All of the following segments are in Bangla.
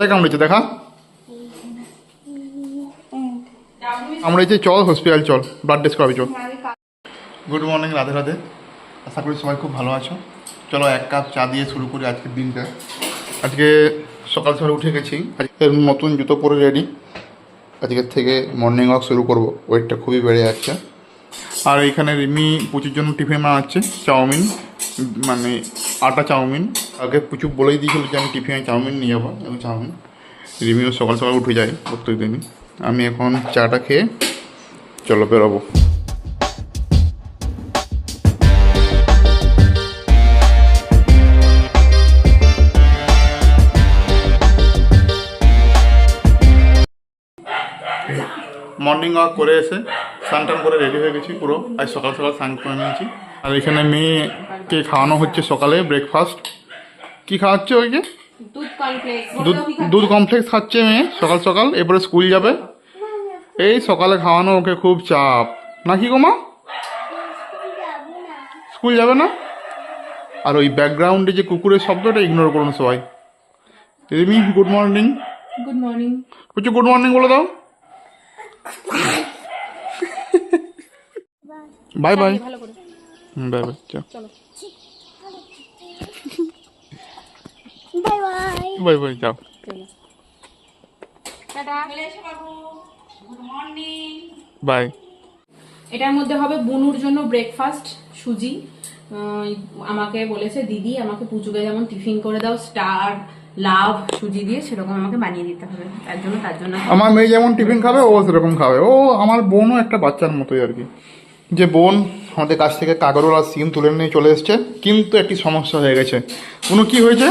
কোথায় কামড়েছে দেখা? কামড়েছে, চল হসপিটাল চল ব্লাড টেস্ট করাবি, চল। Good morning Radhe Radhe. আশা করি সবাই খুব ভালো আছো। চলো, এক কাপ চা দিয়ে শুরু করি আজকের দিনটা। আজকে সকাল সকাল উঠে গেছি। আজকের নতুন জুতো পরে রেডি আজকের থেকে মর্নিং ওয়াক শুরু করব। ওয়েটটা খুবই বেড়ে যাচ্ছে। আর এইখানে রিমি, পুচুর জন্য টিফিন বানাচ্ছে, চাউমিন মানে আটা চাউমিন। আগে পুচু বলেই দিয়েছিল যে আমি টিফিনে চাউমিন নিয়ে যাব এবং চাউমিন। রিমিও সকাল সকাল উঠে যায় প্রত্যেক দিনই। আমি এখন চাটা খেয়ে চলো বেরোবো। মর্নিং ওয়াক করে এসে স্নান করে রেডি হয়ে গেছি পুরো। আজ সকাল সকাল স্নান করে নিয়েছি। আর এখানে মেয়েকে খাওয়ানো হচ্ছে সকালে ব্রেকফাস্ট কি খাওয়াচ্ছে ওইকে? দুধ দুধ দুধ কমপ্লেক্স খাচ্ছে মেয়ে সকাল সকাল এরপরে স্কুল যাবে। এই সকালে খাওয়ানো ওকে খুব চাপ। নাকি গো মা? স্কুল যাবে না? আর ওই ব্যাকগ্রাউন্ডে যে কুকুরের শব্দটা ইগনোর করুন সবাই। Rimi good morning good morning কিছু গুড মর্নিং বলে দাও। বাই বাই বাই বাই চল চলো বাই বাই বাই যাও বাই। এটার মধ্যে হবে বুনুর জন্য ব্রেকফাস্ট সুজি। আমাকে বলেছে দিদি আমাকে পুচুকে যেমন টিফিন করে দাও স্টার লাভ সুজি দিয়ে সেরকম আমাকে বানিয়ে দিতে হবে। তার জন্য তার জন্য আমার মেয়ে যেমন টিফিন খাবে ও সেরকম খাবে। ও আমার বোনও একটা বাচ্চার মতোই আর কি। যে বোন আমাদের কাছ থেকে কাগরোল আর সিম তুলে নিয়ে চলে এসছে কিন্তু একটি সমস্যা হয়ে গেছে। কোনো কি হয়েছে?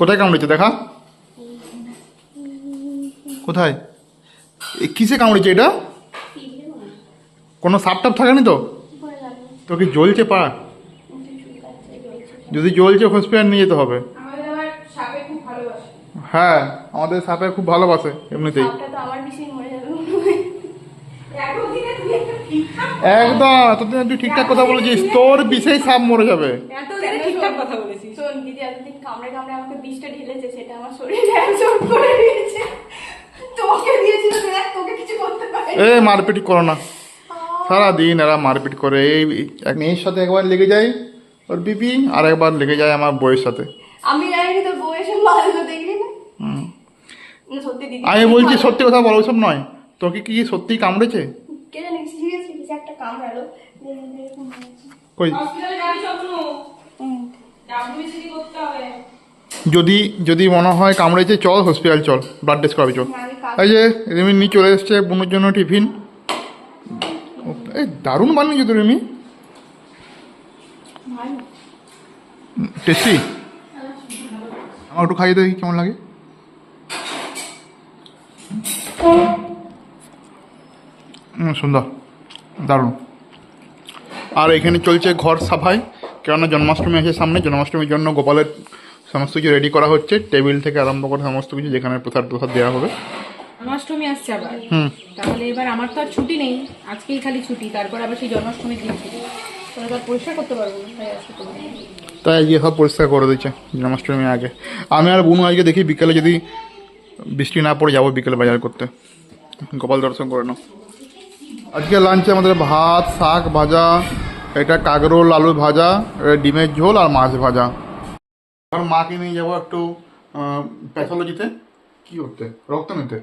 কোথায় কামড়েছে, দেখা? কোথায়? কিসে কামড়েছে এটা? কোনো সাপ টাপ থাকেনি তো? তো কি জ্বলছে পা। যদি জ্বলছে হসপিটাল নিয়ে যেতে হবে। হ্যাঁ আমাদের সাপে খুব ভালোবাসে এমনিতেই। বিষয় একদম, এতদিন তুই ঠিকঠাক কথা বলেছিস, তোর বিষেই সাপ মরে যাবে। ঠিকঠাক কথা বলেছিস শোন দিদি এতদিন কামড়ে কামড়ে আমাকে বিষটা ঢেলেছে সেটা আমার শরীরে অ্যাবজর্ব করে দিয়েছে। তোকে দিয়েছিল দেখ তোকে কিছু করতে পারে এ মারপিট করো না। সারাদিন এরা মারপিট করে। এই এক মেয়ের সাথে একবার লেগে যায় ওর বিপি আর একবার লেগে যায় আমার বউয়ের সাথে। আমি জানি তোর বউ এসে মারলো দেখলি না? না, সত্যি দিদি আমি বলছি সত্যি কথা বলো সব নয়। তোকে কি সত্যি কামড়েছে? কে জানি সিরিয়াসলি কিছু একটা কামড়ালো। কই? হসপিটালে যাবি স্বপ্ন যদি যদি মনে হয় কামড়েছে চল হসপিটাল চল ব্লাড টেস্ট করাবি চল। এই যে রিমি নিয়ে চলে এসছে বোনের জন্য টিফিন। এই দারুণ বানিয়েছো তো রিমি। টেস্টি আমার একটু খাইয়ে দেখি কেমন লাগে। সুন্দর। দারুণ। আর এখানে চলছে ঘর সাফাই। কেননা জন্মাষ্টমী আছে সামনে জন্মাষ্টমীর জন্য গোপালের সমস্ত কিছু রেডি করা হচ্ছে টেবিল থেকে আরম্ভ করে সমস্ত কিছু যেখানে প্রসাদ প্রসাদ দেওয়া হবে। জন্মাষ্টমী আসছে আবার? হুম। তাহলে এবার আমার তো আর ছুটি নেই আজকেই খালি ছুটি তারপর আবার সেই জন্মাষ্টমীর দিন। ছুটি পরিষ্কার করতে পারব তাই আজকে করব না। তাই আজকে সব পরিষ্কার করে দিচ্ছে জন্মাষ্টমী আগে। আমি আর বুনু আজকে দেখি বিকেলে যদি বৃষ্টি না পড়ে যাব বিকেলে বাজার করতে। গোপাল দর্শন করে নাও। আজকে লাঞ্চে আমাদের ভাত শাক ভাজা এটা কাগরোল আলু ভাজা ডিমের ঝোল আর মাছ ভাজা। আর মাকে নিয়ে যাব একটু প্যাথোলজিতে। কি করতে রক্ত নিতে।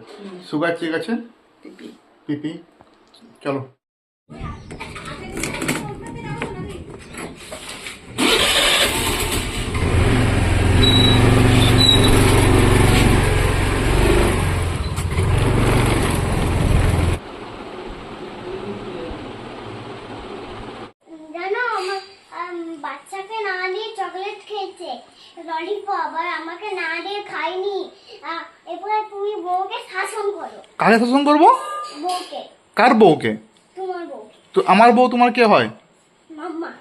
সুগার চেক আছে? পিপি। চলো জানো আমার আম, বাচ্চাকে না দিয়ে চকলেট খেয়েছে ললিপপ আর আমাকে না দিয়ে খাইনি। এরপরে তুমি বউকে শাসন করো। কাকে শাসন করব? বউকে। কার বউকে? তোমার বউ তো আমার বউ তোমার কে হয়? মাম্মা।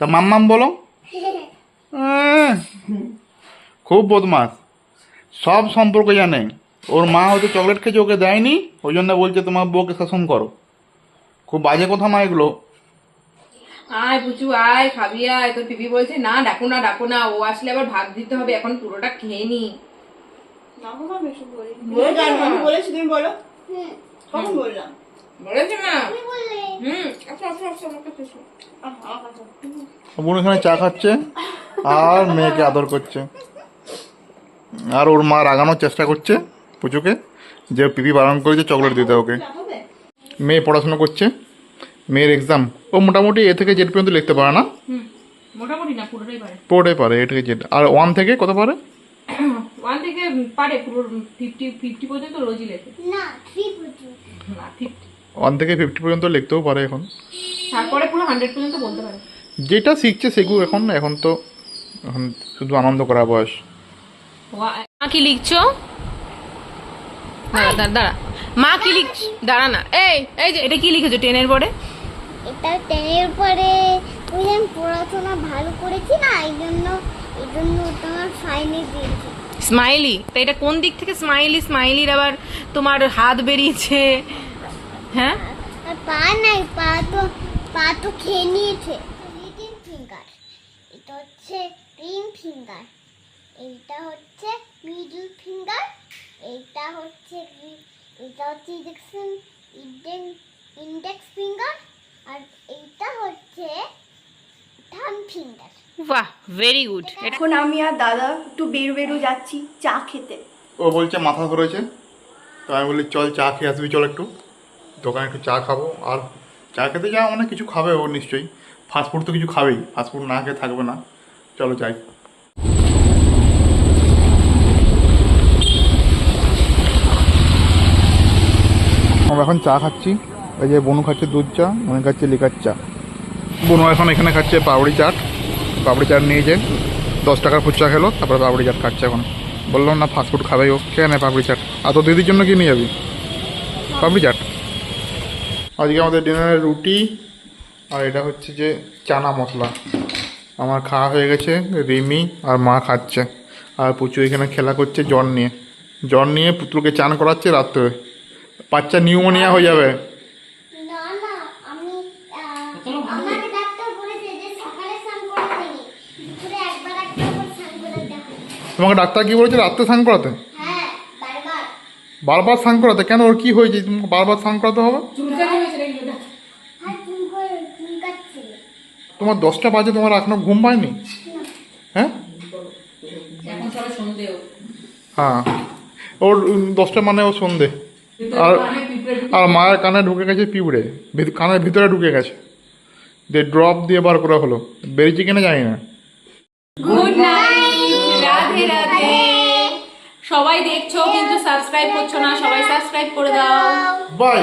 তা মাম্মাম বলো। খুব বদমাস সব সম্পর্ক জানে। ওর মা হয়তো চকলেট খেয়েছে ওকে দেয়নি। ওই জন্য বলছে তোমার বউকে শাসন করো। খুব বাজে কথা মা এগুলো। আয় পুচু আয় খাবি আয়। তোর পিপি বলছে না ডাকো না ডাকো না। ও আসলে আবার ভাগ দিতে হবে এখন পুরোটা খেয়ে নি। নামো না বেশি বলি বলে দাও না। আমি বলেছি তুমি বলো। হুম। কখন বললাম? বলেছে না। তুমি বললে। হুম আচ্ছা আচ্ছা আচ্ছা। বোন এখানে চা খাচ্ছে আর মেয়েকে আদর করছে। আর ওর মা রাগানোর চেষ্টা করছে পুজোকে যে পিপি বারণ করেছে চকলেট দিতে ওকে। মেয়ে পড়াশোনা করছে মেয়ের এক্সাম ও মোটামুটি এ থেকে জেড পর্যন্ত লিখতে পারে না? হুম মোটামুটি না পুরোটাই পারে। পড়ে পারে এ থেকে জেড আর ওয়ান থেকে কত পারে? ওয়ান থেকে পারে পুরো ফিফটি ফিফটি পর্যন্ত রোজই লেখে। না থ্রি পর্যন্ত। না ফিফটি ওয়ান থেকে ফিফটি পর্যন্ত লিখতেও পারে এখন। তারপরে পুরো হান্ড্রেড পর্যন্ত বলতে পারে। যেটা শিখছে সেগুলো এখন এখন তো এখন শুধু আনন্দ করা বয়স। মা কি লিখছো? দাঁড়া দাঁড়া দাঁড়া। মা কি লিখ দাঁড়া না। এই এই যে এটা কি লিখেছো টেনের পরে? এটা টেনের পরে আমি পড়াশোনা ভালো করেছি না এই জন্য এই জন্য তোমার ফাইনে দিয়েছি। স্মাইলি তো এটা কোন দিক থেকে স্মাইলি স্মাইলির আবার তোমার হাত বেরিয়েছে। হ্যাঁ? আর পা নাই পা তো পা তো খেয়ে নিয়েছে। লিটিল ফিঙ্গার এটা হচ্ছে রিং ফিঙ্গার এইটা হচ্ছে মিডল ফিঙ্গার এইটা হচ্ছে এটা হচ্ছে ইন্ডেক্সন ইন্ডেক্স ফিঙ্গার আর এইটা হচ্ছে থাম ফিঙ্গার। বাহ ভেরি গুড এখন আমি আর দাদা একটু বের বেরো যাচ্ছি চা খেতে। ও বলছে মাথা ধরেছে তো আমি বলি চল চা খেয়ে আসবি চল একটু। দোকানে একটু চা খাব। আর চা খেতে যাওয়া মানে কিছু খাবে ও নিশ্চয়ই। ফাস্টফুড তো কিছু খাবেই। ফাস্টফুড না খেয়ে থাকবে না। চলো যাই। আমরা এখন চা খাচ্ছি। এই যে বনু খাচ্ছে দুধ চা আমি খাচ্ছে লিকার চা। বনু এখন এখানে খাচ্ছে পাপড়ি চাট। পাপড়ি চাট নিয়েছে দশ টাকার ফুচকা খেলো, তারপরে পাপড়ি চাট খাচ্ছে এখন। বললাম, না ফাস্টফুড খাবেই ও, খেয়ে নেয় পাপড়ি চাট। আর তো দিদির জন্য কি নিয়ে যাবি? পাপড়ি চাট। আজকে আমাদের ডিনারে রুটি, আর এটা হচ্ছে যে চানা মশলা। আমার খাওয়া হয়ে গেছে, রিমি আর মা খাচ্ছে। আর পুচু এখানে খেলা করছে জ্বর নিয়ে। জ্বর নিয়ে পুতুলকে চান করাচ্ছে রাত্রে। বাচ্চা নিউমোনিয়া হয়ে যাবে না না আমি আহ, আমাকে ডাক্তার বলেছে যে সকালে স্নান করতে নেই দুপুরে একবার একটা করে স্নান করাতে হয় তোমাকে ডাক্তার কি বলেছে? রাত্রে স্নান করাতে? হ্যাঁ বারবার। বারবার স্নান করাতে? কেন ওর কি হয়েছে? তোমাকে বারবার স্নান করাতে হবে? তোমার দশটা বাজে তোমার এখনও ঘুম পায়নি? হ্যাঁ? হ্যাঁ। ওর দশটা মানে ও সন্ধে। আর আর মায়ের কানে ঢুকে গেছে পিঁপড়ে। কানের ভিতরে ঢুকে গেছে। দিয়ে ড্রপ দিয়ে বার করা হলো। বেরিয়েছে কিনা জানি না। Good night Radhe Radhe. সবাই দেখছ কিন্তু সাবস্ক্রাইব করছ না সবাই সাবস্ক্রাইব করে দাও। বাই